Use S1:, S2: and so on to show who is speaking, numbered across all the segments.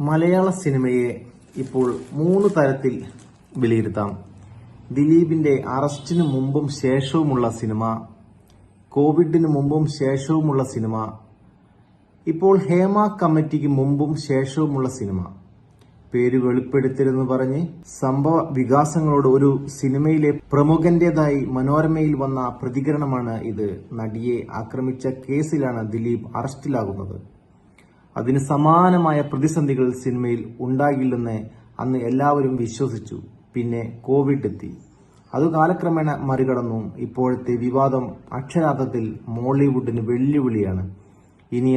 S1: മലയാള സിനിമയെ ഇപ്പോൾ മൂന്ന് തരത്തിൽ വിലയിരുത്താം. ദിലീപിന്റെ അറസ്റ്റിന് മുമ്പും ശേഷവുമുള്ള സിനിമ കോവിഡിന് മുമ്പും ശേഷവുമുള്ള സിനിമ ഇപ്പോൾ ഹേമ കമ്മിറ്റിക്ക് മുമ്പും ശേഷവുമുള്ള സിനിമ. പേര് വെളിപ്പെടുത്തരുന്ന് പറഞ്ഞ് സംഭവ വികാസങ്ങളോട് ഒരു സിനിമയിലെ പ്രമുഖന്റേതായി മനോരമയിൽ വന്ന പ്രതികരണമാണ് ഇത്. നടിയെ ആക്രമിച്ച കേസിലാണ് ദിലീപ് അറസ്റ്റിലാകുന്നത്. അതിന് സമാനമായ പ്രതിസന്ധികൾ സിനിമയിൽ ഉണ്ടാകില്ലെന്ന് അന്ന് എല്ലാവരും വിശ്വസിച്ചു. പിന്നെ കോവിഡ് എത്തി. അത് കാലക്രമേണ മറികടന്നു. ഇപ്പോഴത്തെ വിവാദം അക്ഷരാർത്ഥത്തിൽ മോളിവുഡിന് വെല്ലുവിളിയാണ്. ഇനി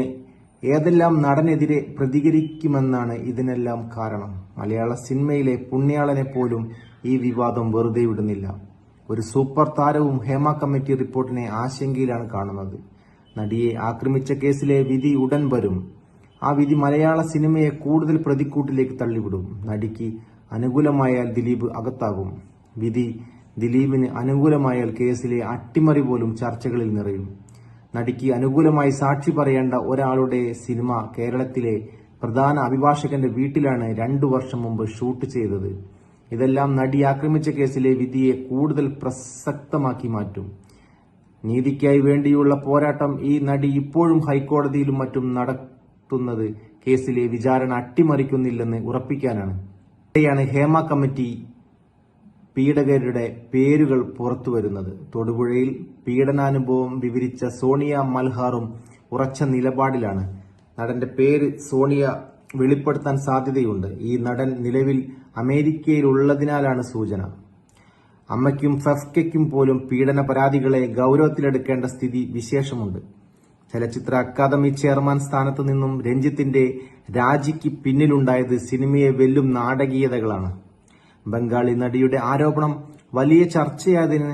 S1: ഏതെല്ലാം നടനെതിരെ പ്രതികരിക്കുമെന്നാണ് ഇതിനെല്ലാം കാരണം. മലയാള സിനിമയിലെ പുണ്യാളനെ പോലും ഈ വിവാദം വെറുതെ വിടുന്നില്ല. ഒരു സൂപ്പർ താരവും ഹേമ കമ്മിറ്റി റിപ്പോർട്ടിനെ ആശങ്കയിലാണ് കാണുന്നത്. നടിയെ ആക്രമിച്ച കേസിലെ വിധി ഉടൻ വരും. ആ വിധി മലയാള സിനിമയെ കൂടുതൽ പ്രതിക്കൂട്ടിലേക്ക് തള്ളിവിടും. നടിക്ക് അനുകൂലമായാൽ ദിലീപ് അകത്താകും. വിധി ദിലീപിന് അനുകൂലമായാൽ കേസിലെ അട്ടിമറി പോലും ചർച്ചകളിൽ നിറയും. നടിക്ക് അനുകൂലമായി സാക്ഷി പറയേണ്ട ഒരാളുടെ സിനിമ കേരളത്തിലെ പ്രധാന അഭിഭാഷകന്റെ വീട്ടിലാണ് രണ്ടു വർഷം മുമ്പ് ഷൂട്ട് ചെയ്തത്. ഇതെല്ലാം നടി ആക്രമിച്ച കേസിലെ വിധിയെ കൂടുതൽ പ്രസക്തമാക്കി മാറ്റും. നീതിക്കായി വേണ്ടിയുള്ള പോരാട്ടം ഈ നടി ഇപ്പോഴും ഹൈക്കോടതിയിലും മറ്റും നടത്തുന്നത് കേസിലെ വിചാരണ അട്ടിമറിക്കുന്നില്ലെന്ന് ഉറപ്പിക്കാനാണ്. ഇവിടെയാണ് ഹേമ കമ്മിറ്റി പീഡകരുടെ പേരുകൾ പുറത്തുവരുന്നത് തൊടുപുഴയിൽ പീഡനാനുഭവം വിവരിച്ച സോണിയ മൽഹാറും ഉറച്ച നിലപാടിലാണ്. നടന്റെ പേര് സോണിയ വെളിപ്പെടുത്താൻ സാധ്യതയുണ്ട്. ഈ നടൻ നിലവിൽ അമേരിക്കയിലുള്ളതിനാലാണ് സൂചന. അമ്മയ്ക്കും ഫെഫ്കയ്ക്കും പോലും പീഡന പരാതികളെ ഗൗരവത്തിലെടുക്കേണ്ട സ്ഥിതി വിശേഷമുണ്ട്. ചലച്ചിത്ര അക്കാദമി ചെയർമാൻ സ്ഥാനത്ത് നിന്നും രഞ്ജിത്തിന്റെ രാജിക്ക് പിന്നിലുണ്ടായത് സിനിമയെ വെല്ലും നാടകീയതകളാണ്. ബംഗാളി നടിയുടെ ആരോപണം വലിയ ചർച്ചയായതിന്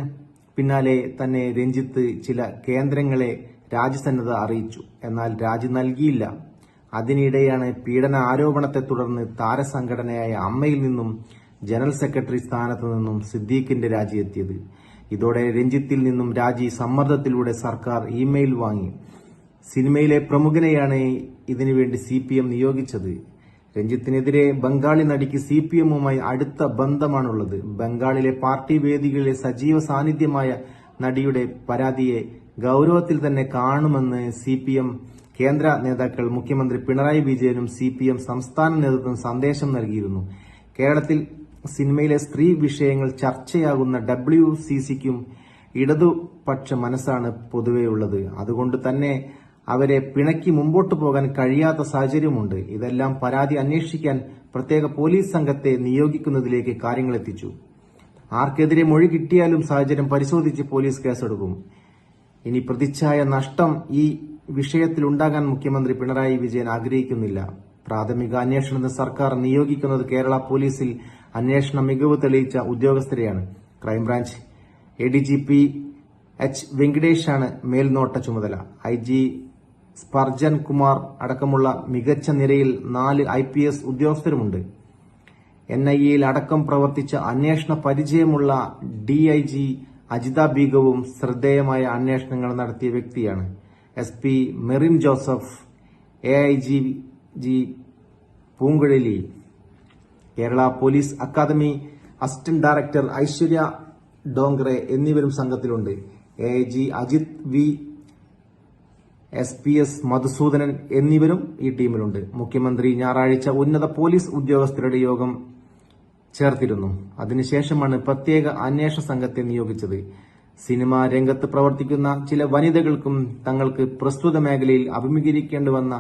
S1: പിന്നാലെ തന്നെ രഞ്ജിത്ത് ചില കേന്ദ്രങ്ങളെ രാജ്യസന്നദ്ധ അറിയിച്ചു. എന്നാൽ രാജി നൽകിയില്ല. അതിനിടെയാണ് പീഡന ആരോപണത്തെ തുടർന്ന് താരസംഘടനയായ അമ്മയിൽ നിന്നും ജനറൽ സെക്രട്ടറി സ്ഥാനത്ത് നിന്നും സിദ്ദീഖിന്റെ രാജി എത്തിയത്. ഇതോടെ രഞ്ജിത്തിൽ നിന്നും രാജി സമ്മർദ്ദത്തിലൂടെ സർക്കാർ ഇമെയിൽ വാങ്ങി. സിനിമയിലെ പ്രമുഖനെയാണ് ഇതിനുവേണ്ടി സി പി എം നിയോഗിച്ചത്. രഞ്ജിത്തിനെതിരെ ബംഗാളി നടിക്ക് സി പി എമ്മുമായി അടുത്ത ബന്ധമാണുള്ളത്. ബംഗാളിലെ പാർട്ടി വേദികളിലെ സജീവ സാന്നിധ്യമായ നടിയുടെ പരാതിയെ ഗൗരവത്തിൽ തന്നെ കാണുമെന്ന് സി പി എം കേന്ദ്ര നേതാക്കൾ മുഖ്യമന്ത്രി പിണറായി വിജയനും സി പി എം സംസ്ഥാന നേതൃത്വം സന്ദേശം നൽകിയിരുന്നു. കേരളത്തിൽ സിനിമയിലെ സ്ത്രീ വിഷയങ്ങൾ ചർച്ചയാകുന്ന ഡബ്ല്യു സി സിക്കും ഇടതുപക്ഷ മനസ്സാണ് പൊതുവെയുള്ളത്. അതുകൊണ്ട് തന്നെ അവരെ പിണക്കി മുമ്പോട്ടു പോകാൻ കഴിയാത്ത സാഹചര്യമുണ്ട്. ഇതെല്ലാം പരാതി അന്വേഷിക്കാൻ പ്രത്യേക പോലീസ് സംഘത്തെ നിയോഗിക്കുന്നതിലേക്ക് കാര്യങ്ങൾ എത്തിച്ചു. ആർക്കെതിരെ മൊഴി കിട്ടിയാലും സാഹചര്യം പരിശോധിച്ച് പോലീസ് കേസെടുക്കും. ഇനി പ്രതിച്ഛായ നഷ്ടം ഈ വിഷയത്തിൽ ഉണ്ടാകാൻ മുഖ്യമന്ത്രി പിണറായി വിജയൻ ആഗ്രഹിക്കുന്നില്ല. പ്രാഥമിക അന്വേഷണത്തിന് സർക്കാർ നിയോഗിക്കുന്നത് കേരള പോലീസിൽ അന്വേഷണ മികവ് തെളിയിച്ച ഉദ്യോഗസ്ഥരെയാണ്. Crime branch A D G P H വെങ്കിടേഷാണ് മേൽനോട്ട ചുമതല. ഐ ജി സ്പർജൻ കുമാർ അടക്കമുള്ള മികച്ച നിരയിൽ നാല് ഐ പി എസ് ഉദ്യോഗസ്ഥരുമുണ്ട്. എൻ ഐ എയിൽ അടക്കം പ്രവർത്തിച്ച അന്വേഷണ പരിചയമുള്ള ഡി ഐ ജി അജിത ബീഗവും ശ്രദ്ധേയമായ അന്വേഷണങ്ങൾ നടത്തിയ വ്യക്തിയാണ്. S P Merin Joseph A I G G Poonguzhali Kerala police academy assistant director Aishwarya Dongre എന്നിവരും സംഘത്തിലുണ്ട്. A G Ajith V S P S Madhusoodanan എന്നിവരും ഈ ടീമിലുണ്ട്. മുഖ്യമന്ത്രി ഞായറാഴ്ച ഉന്നത പോലീസ് ഉദ്യോഗസ്ഥരുടെ യോഗം ചേർത്തിരുന്നു. അതിനുശേഷമാണ് പ്രത്യേക അന്വേഷണ സംഘത്തെ നിയോഗിച്ചത്. സിനിമാ രംഗത്ത് പ്രവർത്തിക്കുന്ന ചില വനിതകൾക്കും തങ്ങൾക്ക് പ്രസ്തുത മേഖലയിൽ അഭിമുഖീകരിക്കേണ്ടി വന്ന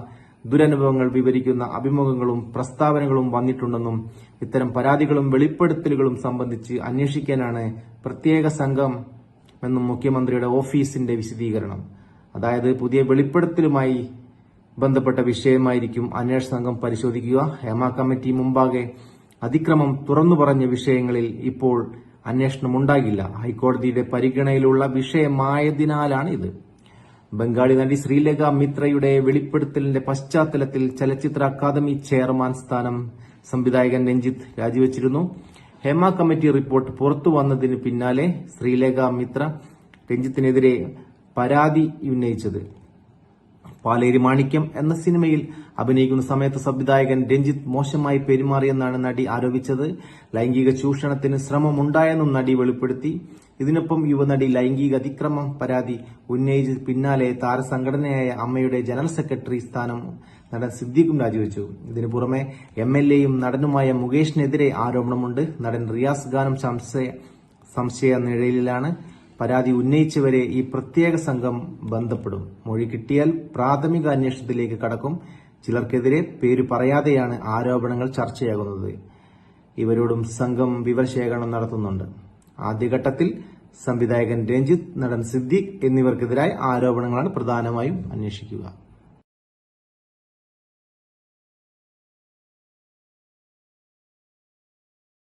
S1: ദുരനുഭവങ്ങൾ വിവരിക്കുന്ന അഭിമുഖങ്ങളും പ്രസ്താവനകളും വന്നിട്ടുണ്ടെന്നും ഇത്തരം പരാതികളും വെളിപ്പെടുത്തലുകളും സംബന്ധിച്ച് അന്വേഷിക്കാനാണ് പ്രത്യേക സംഘം എന്നും മുഖ്യമന്ത്രിയുടെ ഓഫീസിന്റെ വിശദീകരണം. അതായത് പുതിയ വെളിപ്പെടുത്തലുമായി ബന്ധപ്പെട്ട വിഷയമായിരിക്കും അന്വേഷണ സംഘം പരിശോധിക്കുക. ഹേമ കമ്മിറ്റി മുമ്പാകെ അതിക്രമം തുറന്നു പറഞ്ഞ വിഷയങ്ങളിൽ ഇപ്പോൾ അന്വേഷണം ഉണ്ടാകില്ല ഹൈക്കോടതിയുടെ പരിഗണനയിലുള്ള വിഷയമായതിനാലാണ് ഇത് ബംഗാളി നടി ശ്രീലേഖ മിത്രയുടെ വെളിപ്പെടുത്തലിന്റെ പശ്ചാത്തലത്തിൽ ചലച്ചിത്ര അക്കാദമി ചെയർമാൻ സ്ഥാനം സംവിധായകൻ രഞ്ജിത്ത് രാജിവെച്ചിരുന്നു. ഹേമ കമ്മിറ്റി റിപ്പോർട്ട് പുറത്തു വന്നതിന് പിന്നാലെ ശ്രീലേഖ മിത്ര രഞ്ജിത്തിനെതിരെ പരാതി ഉന്നയിച്ചത്. പാലേരി മാണിക്യം എന്ന സിനിമയിൽ അഭിനയിക്കുന്ന സമയത്ത് സംവിധായകൻ രഞ്ജിത്ത് മോശമായി പെരുമാറിയെന്നാണ് നടി ആരോപിച്ചത്. ലൈംഗിക ചൂഷണത്തിന് ശ്രമമുണ്ടായെന്നും നടി വെളിപ്പെടുത്തി. ഇതിനൊപ്പം യുവനടി ലൈംഗിക അതിക്രമം പരാതി ഉന്നയിച്ച് പിന്നാലെ താരസംഘടനയായ അമ്മയുടെ ജനറൽ സെക്രട്ടറി സ്ഥാനം നടൻ സിദ്ദീഖും രാജിവെച്ചു. ഇതിനു പുറമെ എം എൽ എയും നടനുമായ മുകേഷിനെതിരെ ആരോപണമുണ്ട്. നടൻ റിയാസ് ഖാനും സംശയ സംശയ നിഴലിലാണ്. പരാതി ഉന്നയിച്ചവരെ ഈ പ്രത്യേക സംഘം ബന്ധപ്പെടും. മൊഴി കിട്ടിയാൽ പ്രാഥമിക അന്വേഷണത്തിലേക്ക് കടക്കും. ചിലർക്കെതിരെ പേര് പറയാതെയാണ് ആരോപണങ്ങൾ ചർച്ചയാകുന്നത്. ഇവരോടും സംഘം വിവരശേഖരണം നടത്തുന്നുണ്ട്. ആദ്യഘട്ടത്തിൽ സംവിധായകൻ രഞ്ജിത്ത് നടൻ സിദ്ദിഖ് എന്നിവർക്കെതിരായ ആരോപണങ്ങളാണ് പ്രധാനമായും അന്വേഷിക്കുക.